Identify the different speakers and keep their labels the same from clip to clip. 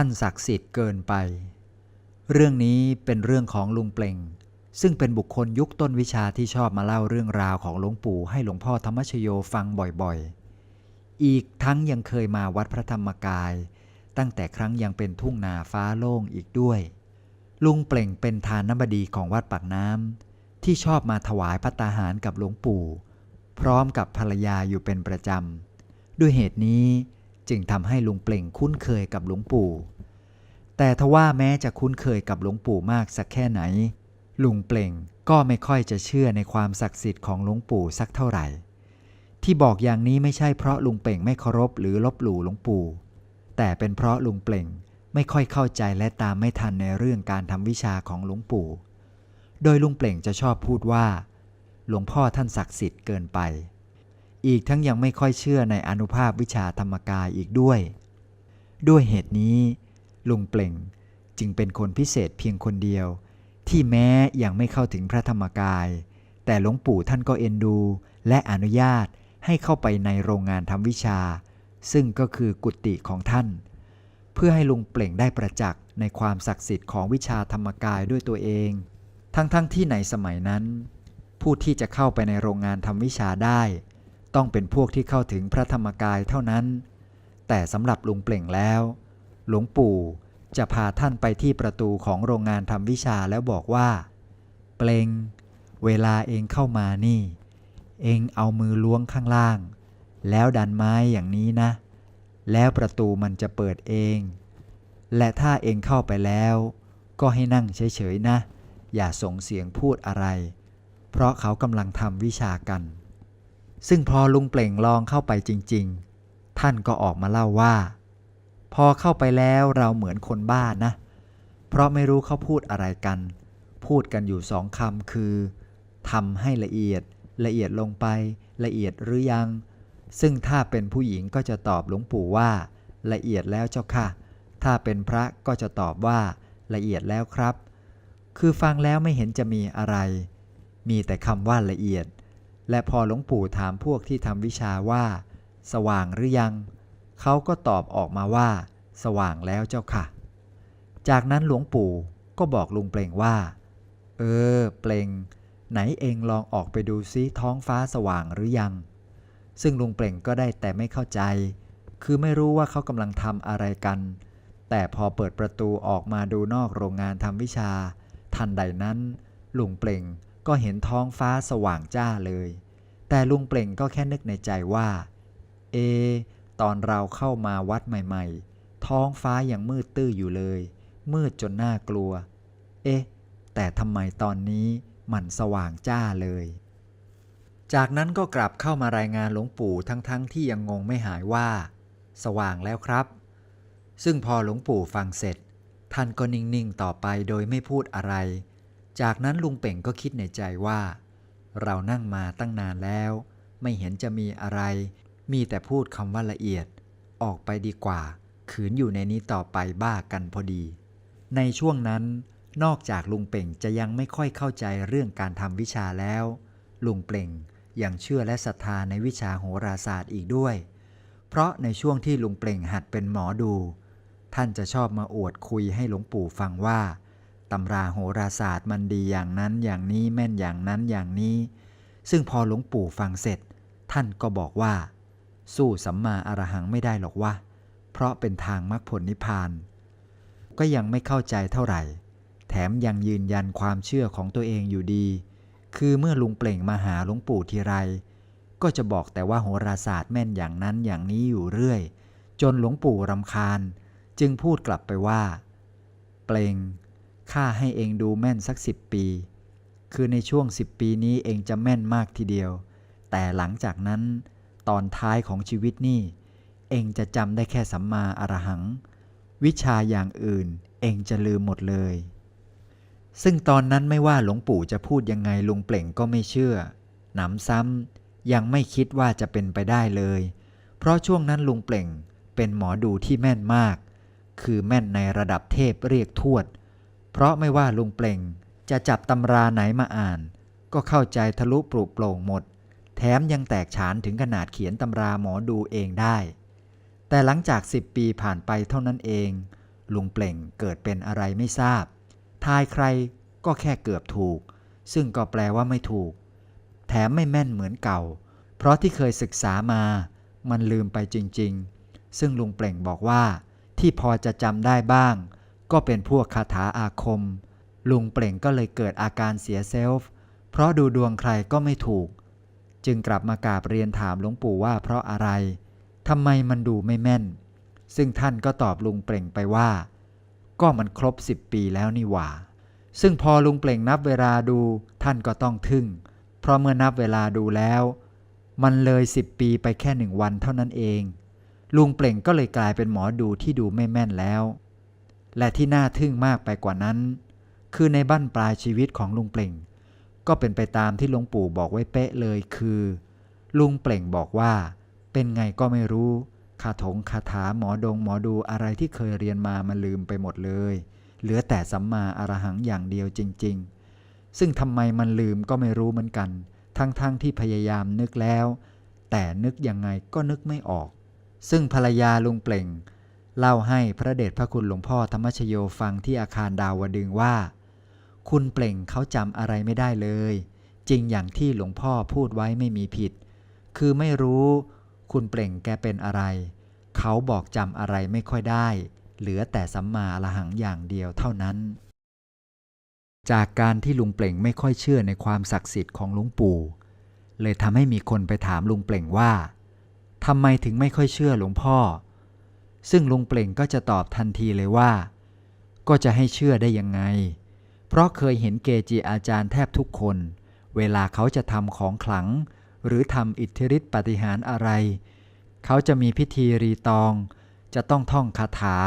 Speaker 1: ท่านศักดิ์สิทธิ์เกินไป เรื่องนี้เป็นเรื่องของลุงเปล่ง ซึ่งเป็นบุคคลยุคต้นวิชาที่ชอบมาเล่าเรื่องราวของหลวงปู่ให้หลวงพ่อธรรมชโยฟังบ่อยๆ อีกทั้งยังเคยมาวัดพระธรรมกาย ตั้งแต่ครั้งยังเป็นทุ่งนาฟ้าโล่งอีกด้วย ลุงเปล่งเป็นทานน้ำบดีของวัดปากน้ำที่ชอบมาถวายพัตาหารกับหลวงปู่ พร้อมกับภรรยาอยู่เป็นประจำด้วยเหตุนี้ จึงทำให้ลุงเปล่งคุ้นเคยกับหลวงปู่ แต่ทว่าแม้จะคุ้นเคยกับหลวงปู่มากสักแค่ไหน ลุงเปล่งก็ไม่ค่อยจะเชื่อในความศักดิ์สิทธิ์ของหลวงปู่สักเท่าไหร่ ที่บอกอย่างนี้ไม่ใช่เพราะลุงเปล่งไม่เคารพหรือลบหลู่หลวงปู่ แต่เป็นเพราะลุงเปล่งไม่ค่อยเข้าใจและตามไม่ทันในเรื่องการทำวิชาของหลวงปู่ โดยลุงเปล่งจะชอบพูดว่า หลวงพ่อท่านศักดิ์สิทธิ์เกินไป อีกทั้งยังไม่ค่อยเชื่อในอนุภาพวิชาธรรมกายอีกด้วย ด้วยเหตุนี้ ลุงเปล่งจึงเป็นคนพิเศษเพียงคนเดียว ที่แม้ยังไม่เข้าถึงพระธรรมกาย แต่หลวงปู่ท่านก็เอ็นดู และอนุญาตให้เข้าไปในโรงงานทำวิชา ซึ่งก็คือกุฏิของท่าน เพื่อให้ลุงเปล่งได้ประจักษ์ในความศักดิ์สิทธิ์ของวิชาธรรมกายด้วยตัวเอง ทั้งๆทที่ในสมัยนั้น ผู้ที่จะเข้าไปในโรงงานทำวิชาได้ ต้องเป็นพวกที่เข้าถึงพระธรรมกายเท่านั้น แต่สำหรับลุงเปล่งแล้ว หลวงปู่จะพาท่านไปที่ประตูของโรงงานทำวิชาแล้วบอกว่า เปล่ง เวลาเองเข้ามานี่ เองเอามือล้วงข้างล่าง แล้วดันไม้อย่างนี้นะ แล้วประตูมันจะเปิดเอง และถ้าเองเข้าไปแล้ว ก็ให้นั่งเฉยๆนะ อย่าส่งเสียงพูดอะไร เพราะเขากำลังทำวิชากัน ซึ่งพอลุงเปล่งลองเข้าไปจริง ๆ ท่านก็ออกมาเล่าว่า พอเข้าไปแล้วเราเหมือนคนบ้านะ เพราะไม่รู้เขาพูดอะไรกัน พูดกันอยู่สองคำคือทำให้ละเอียดละเอียดลงไป ละเอียดหรือยัง ซึ่งถ้าเป็นผู้หญิงก็จะตอบหลวงปู่ว่า ละเอียดแล้วเจ้าค่ะ ถ้าเป็นพระก็จะตอบว่าละเอียดแล้วครับ คือฟังแล้วไม่เห็นจะมีอะไร มีแต่คำว่าละเอียด และพอหลวงปู่ถามพวกที่ทำวิชาว่า สว่างหรือยัง เขาก็ตอบออกมาว่า สว่างแล้วเจ้าค่ะ จากนั้นหลวงปู่ก็บอกลุงเปล่งว่า เออ เปล่ง ไหนเองลองออกไปดูซิท้องฟ้าสว่างหรือยัง ซึ่งลุงเปล่งก็ได้แต่ไม่เข้าใจ คือไม่รู้ว่าเขากำลังทำอะไรกัน แต่พอเปิดประตูออกมาดูนอกโรงงานทำวิชา ทันใดนั้นลุงเปล่ง ก็เห็นท้องฟ้าสว่างจ้าเลย แต่ลุงเปล่งก็แค่นึกในใจว่า เอ ตอนเราเข้ามาวัดใหม่ ๆ ท้องฟ้ายังมืดตื้ออยู่เลย มืดจนน่ากลัว เอ๊ะ แต่ทำไมตอนนี้มันสว่างจ้าเลย จากนั้นก็กลับเข้ามารายงานหลวงปู่ทั้งๆทที่ยังงงไม่หายว่า สว่างแล้วครับ ซึ่งพอหลวงปู่ฟังเสร็จ ท่านก็นิ่งๆต่อไปโดยไม่พูดอะไร จากนั้นลุงเป่งก็คิดในใจว่า เรานั่งมาตั้งนานแล้ว ไม่เห็นจะมีอะไร มีแต่พูดคำว่าละเอียด ออกไปดีกว่า ขืนอยู่ในนี้ต่อไปบ้ากันพอดี ในช่วงนั้น นอกจากลุงเป่งจะยังไม่ค่อยเข้าใจเรื่องการทำวิชาแล้ว ลุงเป่งยังเชื่อและศรัทธาในวิชาโหราศาสตร์อีกด้วย เพราะในช่วงที่ลุงเป่งหัดเป็นหมอดู ท่านจะชอบมาอวดคุยให้หลวงปู่ฟังว่า ตำราโหราศาสตร์มันดีอย่างนั้นอย่างนี้แม่นอย่างนั้นอย่างนี้ ซึ่งพอหลวงปู่ฟังเสร็จ ท่านก็บอกว่า สู้สัมมาอรหังไม่ได้หรอกวะเพราะเป็นทางมรรคผลนิพพาน ก็ยังไม่เข้าใจเท่าไหร่ แถมยังยืนยันความเชื่อของตัวเองอยู่ดี คือเมื่อลุงเปล่งมาหาหลวงปู่ทีไร ก็จะบอกแต่ว่าโหราศาสตร์แม่นอย่างนั้นอย่างนี้อยู่เรื่อย จนหลวงปู่รำคาญ จึงพูดกลับไปว่า เปล่ง ข้าให้เองดูแม่นสักสิบปี คือในช่วงสิบปีนี้เองจะแม่นมากทีเดียว แต่หลังจากนั้น ตอนท้ายของชีวิตนี่ เองจะจำได้แค่สัมมาอรหัง วิชาอย่างอื่นเองจะลืมหมดเลย ซึ่งตอนนั้นไม่ว่าหลวงปู่จะพูดยังไงลุงเปล่งก็ไม่เชื่อ หนำซ้ำยังไม่คิดว่าจะเป็นไปได้เลย เพราะช่วงนั้นลุงเปล่งเป็นหมอดูที่แม่นมาก คือแม่นในระดับเทพเรียกทวด เพราะไม่ว่าลุงเปล่งจะจับตำราไหนมาอ่าน ก็เข้าใจทะลุปลุกโปร่งหมด แถมยังแตกฉานถึงขนาดเขียนตำราหมอดูเองได้ แต่หลังจาก10ปีผ่านไปเท่านั้นเอง ลุงเปล่งเกิดเป็นอะไรไม่ทราบ ทายใครก็แค่เกือบถูก ซึ่งก็แปลว่าไม่ถูก แถมไม่แม่นเหมือนเก่า เพราะที่เคยศึกษามา มันลืมไปจริง ๆ ซึ่งลุงเปล่งบอกว่า ที่พอจะจำได้บ้าง ก็เป็นพวกคาถาอาคม ลุงเปล่งก็เลยเกิดอาการเสียเซลฟ์เพราะดูดวงใครก็ไม่ถูก จึงกลับมากราบเรียนถามหลวงปู่ว่าเพราะอะไรทำไมมันดูไม่แม่น ซึ่งท่านก็ตอบลุงเปล่งไปว่า ก็มันครบ10ปีแล้วนี่หว่า ซึ่งพอลุงเปล่งนับเวลาดูท่านก็ต้องทึ่ง เพราะเมื่อนับเวลาดูแล้ว มันเลย10ปีไปแค่หนึ่งวันเท่านั้นเอง ลุงเปล่งก็เลยกลายเป็นหมอดูที่ดูไม่แม่นแล้ว และที่น่าทึ่งมากไปกว่านั้น คือในบั้นปลายชีวิตของลุงเปล่ง ก็เป็นไปตามที่หลวงปู่บอกไว้เป๊ะเลยคือ ลุงเปล่งบอกว่า เป็นไงก็ไม่รู้คาถงคาถาหมอดงหมอดูอะไรที่เคยเรียนมามันลืมไปหมดเลย เหลือแต่สัมมาอรหังอย่างเดียวจริง ๆ ซึ่งทำไมมันลืมก็ไม่รู้เหมือนกัน ทั้งๆทที่พยายามนึกแล้ว แต่นึกยังไงก็นึกไม่ออก ซึ่งภรรยาลุงเปล่ง เล่าให้พระเดชพระคุณหลวงพ่อธรรมชโยฟังที่อาคารดาวดึงว่า คุณเปล่งเขาจำอะไรไม่ได้เลย จริงอย่างที่หลวงพ่อพูดไว้ไม่มีผิด คือไม่รู้ คุณเปล่งแกเป็นอะไร เขาบอกจำอะไรไม่ค่อยได้ เหลือแต่สัมมาอรหังอย่างเดียวเท่านั้น จากการที่ลุงเปล่งไม่ค่อยเชื่อในความศักดิ์สิทธิ์ของหลุงปู่ เลยทำให้มีคนไปถามลุงเปล่งว่าทำไมถึงไม่ค่อยเชื่อหลวงพ่อ ซึ่งลุงเปล่งก็จะตอบทันทีเลยว่า ก็จะให้เชื่อได้ยังไง เพราะเคยเห็นเกจิอาจารย์แทบทุกคน เวลาเขาจะทำของขลัง หรือทำอิทธิฤทธิปฏิหารอะไร เขาจะมีพิธีรีตอง จะต้องท่องคาถา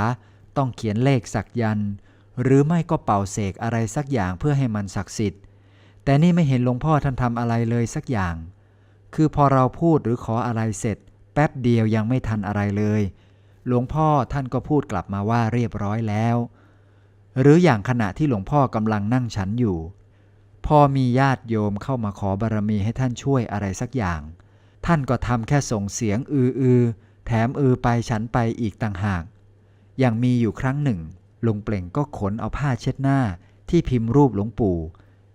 Speaker 1: ต้องเขียนเลขสักยันหรือไม่ก็เป่าเสกอะไรสักอย่างเพื่อให้มันศักดิ์สิทธิ์ แต่นี่ไม่เห็นหลวงพ่อท่านทำอะไรเลยสักอย่าง คือพอเราพูดหรือขออะไรเสร็จ แป๊บเดียวยังไม่ทันอะไรเลย หลวงพ่อท่านก็พูดกลับมาว่าเรียบร้อยแล้ว หรืออย่างขณะที่หลวงพ่อกำลังนั่งฉันอยู่ พอมีญาติโยมเข้ามาขอบารมีให้ท่านช่วยอะไรสักอย่าง ท่านก็ทำแค่ส่งเสียงอืออือแถมอือไปฉันไปอีกต่างหาก อย่างมีอยู่ครั้งหนึ่งลุงเปล่งก็ขนเอาผ้าเช็ดหน้าที่พิมพ์รูปหลวงปู่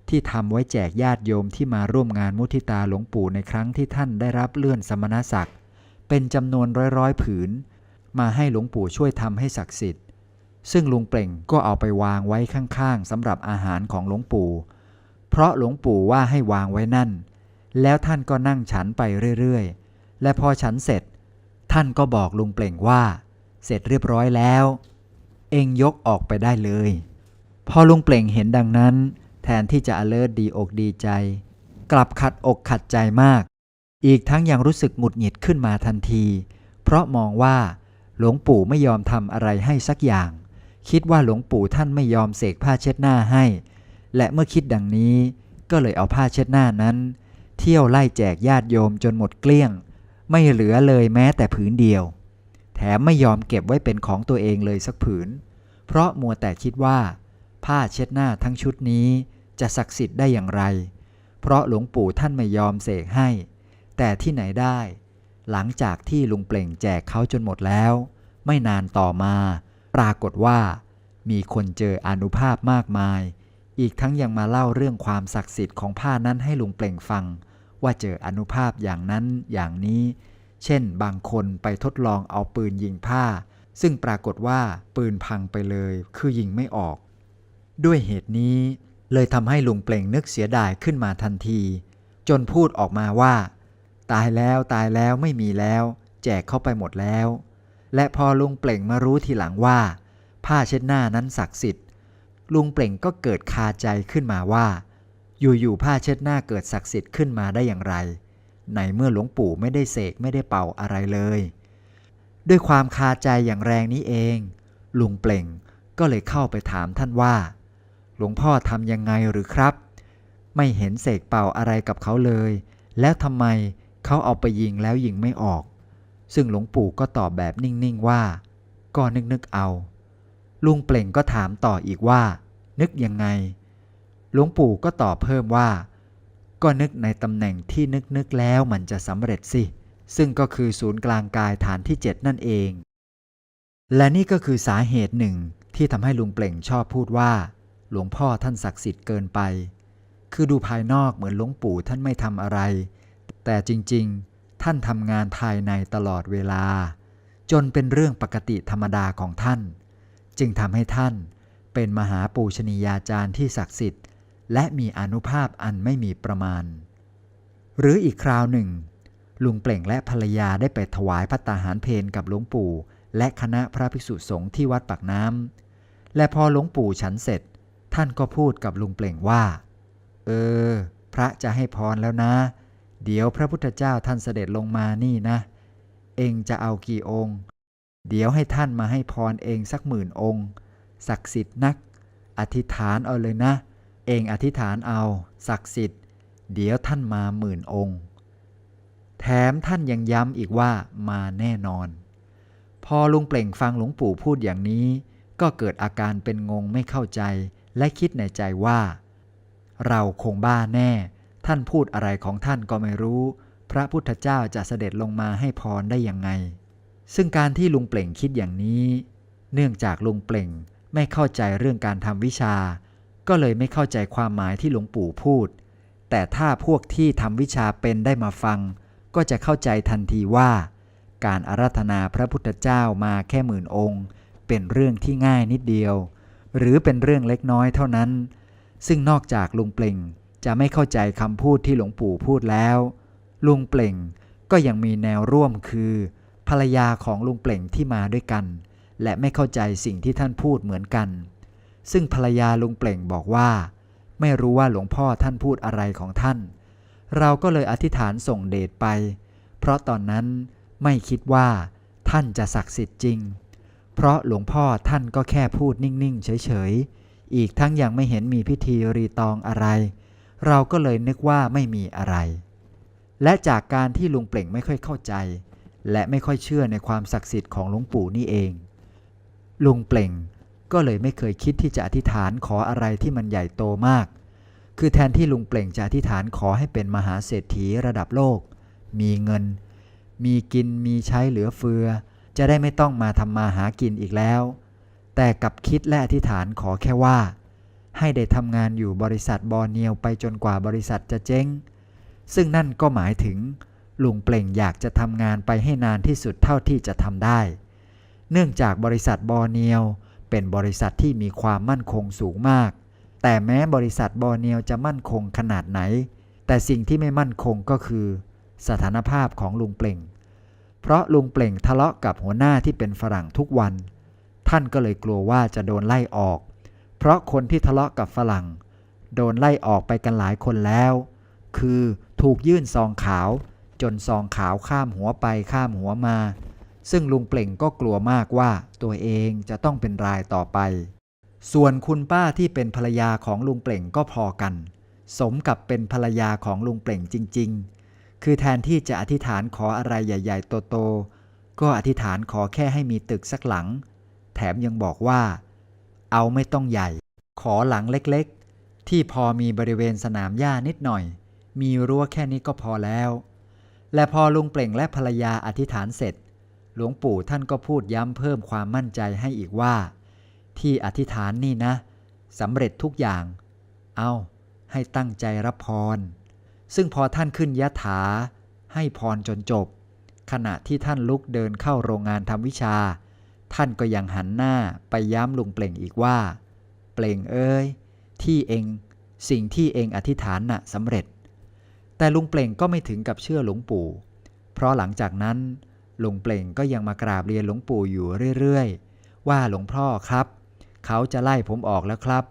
Speaker 1: ที่ทำไว้แจกญาติโยมที่มาร่วมงานมุทิตาหลวงปู่ในครั้งที่ท่านได้รับเลื่อนสมณศักดิ์เป็นจำนวนร้อยๆผืน มาให้หลวงปู่ช่วยทำให้ศักดิ์สิทธิ์ ซึ่งลุงเปล่งก็เอาไปวางไว้ข้างๆสำหรับอาหารของหลวงปู่ เพราะหลวงปู่ว่าให้วางไว้นั่น แล้วท่านก็นั่งฉันไปเรื่อยๆ และพอฉันเสร็จ ท่านก็บอกลุงเปล่งว่า เสร็จเรียบร้อยแล้ว เองยกออกไปได้เลย พอลุงเปล่งเห็นดังนั้น แทนที่จะ alert ดีอกดีใจ กลับขัดอกขัดใจมาก อีกทั้งยังรู้สึกหงุดหงิดขึ้นมาทันที เพราะมองว่า หลวงปู่ไม่ยอมทำอะไรให้สักอย่าง คิดว่าหลวงปู่ท่านไม่ยอมเสกผ้าเช็ดหน้าให้ และเมื่อคิดดังนี้ ก็เลยเอาผ้าเช็ดหน้านั้น เที่ยวไล่แจกญาติโยมจนหมดเกลี้ยง ไม่เหลือเลยแม้แต่ผืนเดียว แถมไม่ยอมเก็บไว้เป็นของตัวเองเลยสักผืน เพราะมัวแต่คิดว่า ผ้าเช็ดหน้าทั้งชุดนี้จะศักดิ์สิทธิ์ได้อย่างไร เพราะหลวงปู่ท่านไม่ยอมเสกให้ แต่ที่ไหนได้ หลังจากที่ลุงเปล่งแจกเขาจนหมดแล้ว ไม่นานต่อมา ปรากฏว่า มีคนเจออนุภาพมากมาย อีกทั้งยังมาเล่าเรื่องความศักดิ์สิทธิ์ของผ้านั้นให้ลุงเปล่งฟัง ว่าเจออนุภาพอย่างนั้นอย่างนี้ เช่น บางคนไปทดลองเอาปืนยิงผ้า ซึ่งปรากฏว่าปืนพังไปเลย คือยิงไม่ออก ด้วยเหตุนี้ เลยทำให้ลุงเปล่งนึกเสียดายขึ้นมาทันที จนพูดออกมาว่า ตายแล้วตายแล้วไม่มีแล้ว แจกเข้าไปหมดแล้ว และพอลุงเปล่งมารู้ทีหลังว่า ผ้าเช็ดหน้านั้นศักดิ์สิทธิ์ ลุงเปล่งก็เกิดคาใจขึ้นมาว่า อยู่ๆผ้าเช็ดหน้าเกิดศักดิ์สิทธิ์ขึ้นมาได้อย่างไรในเมื่อหลวงปู่ไม่ได้เสกไม่ได้เป่าอะไรเลย ด้วยความคาใจอย่างแรงนี้เอง ลุงเปล่งก็เลยเข้าไปถามท่านว่า หลวงพ่อทำยังไงหรือครับ ไม่เห็นเสกเป่าอะไรกับเขาเลย แล้วทำไม เขาเอาไปยิงแล้วยิงไม่ออก ซึ่งหลวงปู่ก็ตอบแบบนิ่ง ๆ ว่า ก็นึก ๆ เอา ลุงเปล่งก็ถามต่ออีกว่า นึกยังไง หลวงปู่ก็ตอบเพิ่มว่า ก็นึกในตำแหน่งที่นึกนึกแล้วมันจะสำเร็จสิ ซึ่งก็คือศูนย์กลางกายฐานที่ 7 นั่นเอง และนี่ก็คือสาเหตุหนึ่งที่ทำให้ลุงเปล่งชอบพูดว่า หลวงพ่อท่านศักดิ์สิทธิ์เกินไป คือดูภายนอกเหมือนหลวงปู่ท่านไม่ทำอะไร แต่จริงๆ ท่านทำงานภายในตลอดเวลา จนเป็นเรื่องปกติธรรมดาของท่าน จึงทำให้ท่านเป็นมหาปูชนียาจารย์ที่ศักดิ์สิทธิ์ และมีอนุภาพอันไม่มีประมาณ หรืออีกคราวหนึ่ง ลุงเปล่งและภรรยาได้ไปถวายพัตตาหารเพนกับหลวงปู่ และคณะพระภิกษุสงฆ์ที่วัดปากน้ำและพอหลวงปู่ฉันเสร็จ ท่านก็พูดกับลุงเปล่งว่า เออ พระจะให้พรแล้วนะ เดี๋ยวพระพุทธเจ้าท่านเสด็จลงมานี่นะ เองจะเอากี่องค์ เดี๋ยวให้ท่านมาให้พรเองสักหมื่นองค์ ศักดิ์สิทธิ์นัก อธิษฐานเอาเลยนะ เองอธิษฐานเอา ศักดิ์สิทธิ์ เดี๋ยวท่านมาหมื่นองค์ แถมท่านยังย้ำอีกว่ามาแน่นอน พอลุงเปล่งฟังหลวงปู่พูดอย่างนี้ ก็เกิดอาการเป็นงงไม่เข้าใจ และคิดในใจว่า เราคงบ้าแน่ ท่านพูดอะไรของท่านก็ไม่รู้ พระพุทธเจ้าจะเสด็จลงมาให้พรได้ยังไง ซึ่งการที่ลุงเปล่งคิดอย่างนี้ เนื่องจากลุงเปล่งไม่เข้าใจเรื่องการทำวิชา ก็เลยไม่เข้าใจความหมายที่หลวงปู่พูด แต่ถ้าพวกที่ทำวิชาเป็นได้มาฟัง ก็จะเข้าใจทันทีว่า การอาราธนาพระพุทธเจ้ามาแค่หมื่นองค์ เป็นเรื่องที่ง่ายนิดเดียว หรือเป็นเรื่องเล็กน้อยเท่านั้น ซึ่งนอกจากลุงเปล่ง จะไม่เข้าใจคำพูดที่หลวงปู่พูดแล้ว ลุงเปล่งก็ยังมีแนวร่วมคือ ภรรยาของลุงเปล่งที่มาด้วยกัน และไม่เข้าใจสิ่งที่ท่านพูดเหมือนกัน ซึ่งภรรยาลุงเปล่งบอกว่า ไม่รู้ว่าหลวงพ่อท่านพูดอะไรของท่าน เราก็เลยอธิษฐานส่งเดชไป เพราะตอนนั้นไม่คิดว่าท่านจะศักดิ์สิทธิ์จริง เพราะหลวงพ่อท่านก็แค่พูดนิ่ง ๆ เฉย ๆ อีกทั้งยังไม่เห็นมีพิธีรีตองอะไร เราก็เลยนึกว่าไม่มีอะไร และจากการที่ลุงเปล่งไม่ค่อยเข้าใจ และไม่ค่อยเชื่อในความศักดิ์สิทธิ์ของหลวงปู่นี่เอง ลุงเปล่งก็เลยไม่เคยคิดที่จะอธิษฐานขออะไรที่มันใหญ่โตมาก คือแทนที่ลุงเปล่งจะอธิษฐานขอให้เป็นมหาเศรษฐีระดับโลก มีเงิน มีกินมีใช้เหลือเฟือ จะได้ไม่ต้องมาทำมาหากินอีกแล้ว แต่กับคิดและอธิษฐานขอแค่ว่า ให้ได้ทำงานอยู่บริษัทบอร์เนียวไปจนกว่าบริษัทจะเจ๊ง ซึ่งนั่นก็หมายถึง ลุงเปล่งอยากจะทำงานไปให้นานที่สุดเท่าที่จะทำได้ เนื่องจากบริษัทบอร์เนียว เป็นบริษัทที่มีความมั่นคงสูงมาก แต่แม้บริษัทบอร์เนียวจะมั่นคงขนาดไหน แต่สิ่งที่ไม่มั่นคงก็คือ สถานภาพของลุงเปล่ง เพราะลุงเปล่งทะเลาะกับหัวหน้าที่เป็นฝรั่งทุกวัน ท่านก็เลยกลัวว่าจะโดนไล่ออก เพราะคนที่ทะเลาะกับฝรั่ง โดนไล่ออกไปกันหลายคนแล้ว คือถูกยื่นซองขาว จนซองขาวข้ามหัวไปข้ามหัวมา ซึ่งลุงเปล่งก็กลัวมากว่าตัวเองจะต้องเป็นรายต่อไป ส่วนคุณป้าที่เป็นภรรยาของลุงเปล่งก็พอกัน สมกับเป็นภรรยาของลุงเปล่งจริง ๆ คือแทนที่จะอธิษฐานขออะไรใหญ่ ๆ โตๆก็อธิษฐานขอแค่ให้มีตึกสักหลัง แถมยังบอกว่า เอาไม่ต้องใหญ่ ขอหลังเล็กๆ ที่พอมีบริเวณสนามหญ้านิดหน่อย มีรั้วแค่นี้ก็พอแล้ว และพอลุงเปล่งและภรรยาอธิษฐานเสร็จ หลวงปู่ท่านก็พูดย้ำเพิ่มความมั่นใจให้อีกว่า ที่อธิษฐานนี่นะสำเร็จทุกอย่าง เอาให้ตั้งใจรับพร ซึ่งพอท่านขึ้นยะถา ให้พรจนจบ ขณะที่ท่านลุกเดินเข้าโรงงานทำวิชา ท่านก็ยังหันหน้าไปย้ำลุงเปล่งอีกว่า เปล่งเอ้ย ที่เอง สิ่งที่เองอธิษฐานน่ะสำเร็จ แต่ลุงเปล่งก็ไม่ถึงกับเชื่อหลวงปู่ เพราะหลังจากนั้นลุงเปล่งก็ยังมากราบเรียนหลวงปู่อยู่เรื่อยๆ ว่าหลวงพ่อครับ เขาจะไล่ผมออกแล้วครับ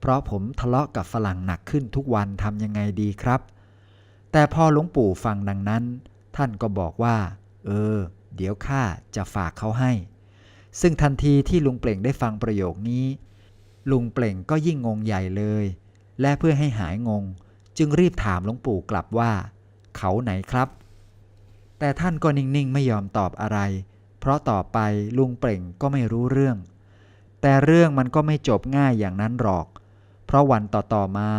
Speaker 1: เพราะผมทะเลาะกับฝรั่งหนักขึ้นทุกวันทำยังไงดีครับ แต่พอหลวงปู่ฟังดังนั้น ท่านก็บอกว่า เออ เดี๋ยวข้าจะฝากเขาให้ ซึ่งทันทีที่ลุงเปล่งได้ฟังประโยคนี้ ลุงเปล่งก็ยิ่งงงใหญ่เลย และเพื่อให้หายงง จึงรีบถามหลวงปู่กลับว่า เขาไหนครับ แต่ท่านก็นิ่งๆไม่ยอมตอบอะไร เพราะต่อไปลุงเปล่งก็ไม่รู้เรื่อง แต่เรื่องมันก็ไม่จบง่ายอย่างนั้นหรอก เพราะวันต่อๆมา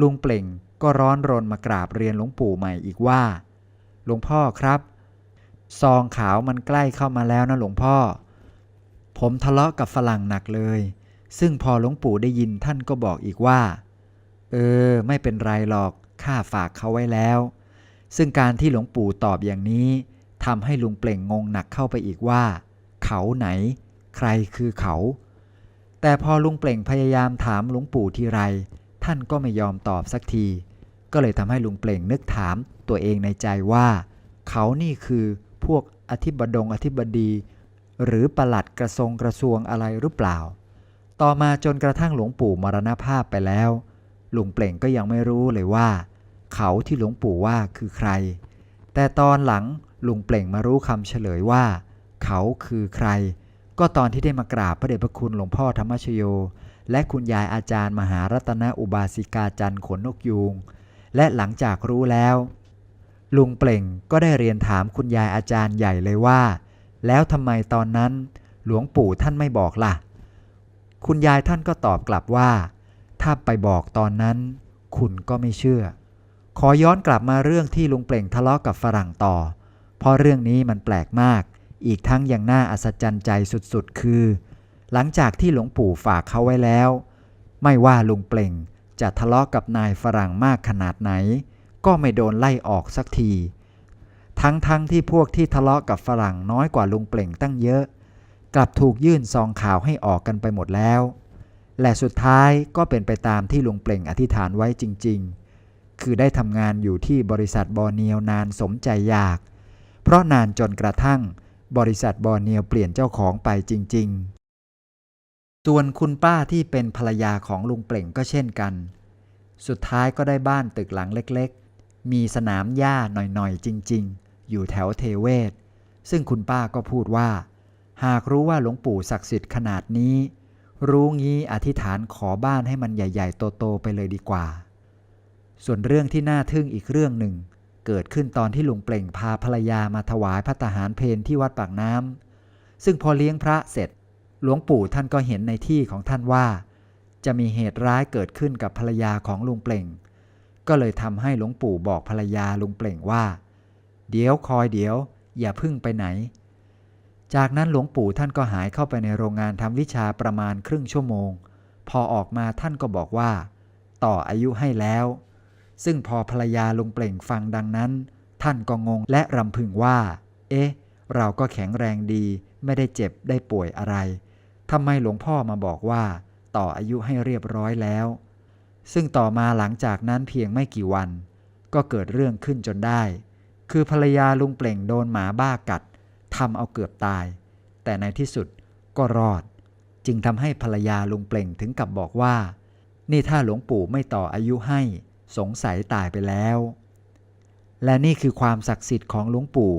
Speaker 1: ลุงเปล่งก็ร้อนรนมากราบเรียนหลวงปู่ใหม่อีกว่า หลวงพ่อครับ ซองขาวมันใกล้เข้ามาแล้วนะหลวงพ่อ ผมทะเลาะกับฝรั่งหนักเลย ซึ่งพอหลวงปู่ได้ยินท่านก็บอกอีกว่า เออ ไม่เป็นไรหรอก ข้าฝากเขาไว้แล้ว ซึ่งการที่หลวงปู่ตอบอย่างนี้ทำให้ลุงเปล่งงงหนักเข้าไปอีกว่า เขาไหน ใครคือเขา แต่พอลุงเปล่งพยายามถามหลวงปู่ทีไร ท่านก็ไม่ยอมตอบสักที ก็เลยทำให้ลุงเปล่งนึกถามตัวเองในใจว่า เขานี่คือพวกอธิบดงอธิบดี หรือประหลัดกระทรงกระทรวงอะไรหรือเปล่า ต่อมาจนกระทั่งหลวงปู่มรณภาพไปแล้วลุงเปล่งก็ยังไม่รู้เลยว่า เขาที่หลวงปู่ว่าคือใคร แต่ตอนหลังลุงเปล่งมารู้คำเฉลยว่า เขาคือใคร ก็ตอนที่ได้มากราบพระเดชพระคุณหลวงพ่อธรรมชโย และคุณยายอาจารย์มหารัตนอุบาสิกาจันทร์ขนนกยูงและหลังจากรู้แล้ว ลุงเปล่งก็ได้เรียนถามคุณยายอาจารย์ใหญ่เลยว่า แล้วทำไมตอนนั้นหลวงปู่ท่านไม่บอกล่ะ คุณยายท่านก็ตอบกลับว่า ถ้าไปบอกตอนนั้น คุณก็ไม่เชื่อ ขอย้อนกลับมาเรื่องที่ลุงเปล่งทะเลาะกับฝรั่งต่อ เพราะเรื่องนี้มันแปลกมาก อีกทั้งยังน่าอัศจรรย์ใจสุดๆ คือ หลังจากที่หลวงปู่ฝากเขาไว้แล้ว ไม่ว่าลุงเปล่งจะทะเลาะกับนายฝรั่งมากขนาดไหน ก็ไม่โดนไล่ออกสักที ทั้งๆทที่พวกที่ทะเลาะกับฝรั่งน้อยกว่าลุงเปล่งตั้งเยอะ กลับถูกยื่นซองข่าวให้ออกกันไปหมดแล้ว และสุดท้ายก็เป็นไปตามที่ลุงเปล่งอธิษฐานไว้จริง ๆ คือได้ทำงานอยู่ที่บริษัทบอร์เนียวนานสมใจอยาก เพราะนานจนกระทั่ง บริษัทบอร์เนียวเปลี่ยนเจ้าของไปจริง ๆ ส่วนคุณป้าที่เป็นภรรยาของลุงเปล่งก็เช่นกัน สุดท้ายก็ได้บ้านตึกหลังเล็ก ๆ มีสนามหญ้าหน่อยๆจริง ๆ อยู่แถวเทเวศ ซึ่งคุณป้าก็พูดว่า หากรู้ว่าหลวงปู่ศักดิ์สิทธิ์ขนาดนี้ รู้งี้อธิษฐานขอบ้านให้มันใหญ่ๆโตๆไปเลยดีกว่า ส่วนเรื่องที่น่าทึ่งอีกเรื่องหนึ่ง เกิดขึ้นตอนที่ลุงเปล่งพาภรรยามาถวายพระตาหารเพนที่วัดปากน้ำซึ่งพอเลี้ยงพระเสร็จ หลวงปู่ท่านก็เห็นในที่ของท่านว่า จะมีเหตุร้ายเกิดขึ้นกับภรรยาของลุงเปล่งก็เลยทำให้หลวงปู่บอกภรรยาลุงเปล่งว่า เดี๋ยวคอยเดี๋ยว อย่าพึ่งไปไหน จากนั้นหลวงปู่ท่านก็หายเข้าไปในโรงงานทำวิชาประมาณครึ่งชั่วโมง พอออกมาท่านก็บอกว่า ต่ออายุให้แล้ว ซึ่งพอภรรยาลุงเปล่งฟังดังนั้น ท่านก็งงและรำพึงว่า เอ๊ะ เราก็แข็งแรงดี ไม่ได้เจ็บได้ป่วยอะไรทำไมหลวงพ่อมาบอกว่า ต่ออายุให้เรียบร้อยแล้ว ซึ่งต่อมาหลังจากนั้นเพียงไม่กี่วัน ก็เกิดเรื่องขึ้นจนได้ คือภรรยาลุงเปล่งโดนหมาบ้ากัดทำเอาเกือบตาย แต่ในที่สุดก็รอด จึงทำให้ภรรยาลุงเปล่งถึงกับบอกว่า นี่ถ้าหลวงปู่ไม่ต่ออายุให้สงสัยตายไปแล้ว และนี่คือความศักดิ์สิทธิ์ของหลวงปู่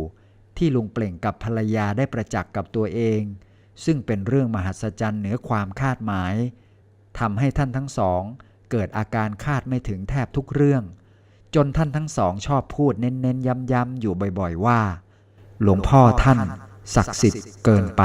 Speaker 1: ที่ลุงเปล่งกับภรรยาได้ประจักษ์กับตัวเอง ซึ่งเป็นเรื่องมหัศจรรย์เหนือความคาดหมายทำให้ท่านทั้งสอง เกิดอาการคาดไม่ถึงแทบทุกเรื่อง จนท่านทั้งสองชอบพูดเน้นๆย้ำๆอยู่บ่อยๆว่า หลวงพ่อท่านศักดิ์สิทธิ์เกินไป